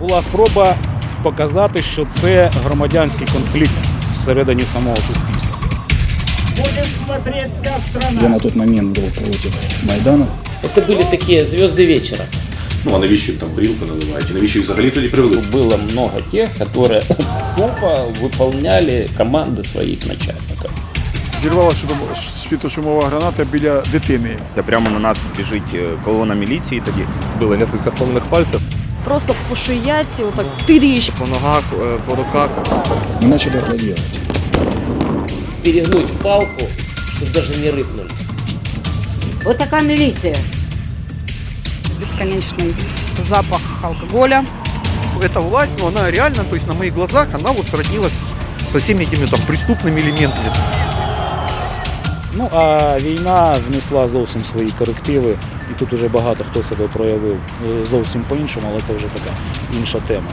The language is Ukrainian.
Була спроба показати, що це громадянський конфлікт всередині самого суспільства. Я на тот момент был против Майдана. Это были такие звезды вечера. Ну а навіщо їм там горілку наливають? І навіщо їх взагалі тоді привели? Было много тех, которые тупо выполняли команды своих начальников. Зірвалася світошумова граната біля дитини. Та прямо на нас біжить е, колона міліції тоді. Было несколько сломанных пальцев. Просто по шияці, отак тиріш. По ногах, по руках. Мы начали аплодировать. Перегнуть палку, чтобы даже не рыпнулись. Вот такая милиция. Бесконечний запах алкоголя. Эта власть, ну, она реально, то есть на моих глазах, она вот сроднилась со всеми этими там преступными элементами. Ну а війна внесла зовсім свої корективи, і тут уже багато хто себе проявив е, зовсім по-іншому, але це вже така інша тема.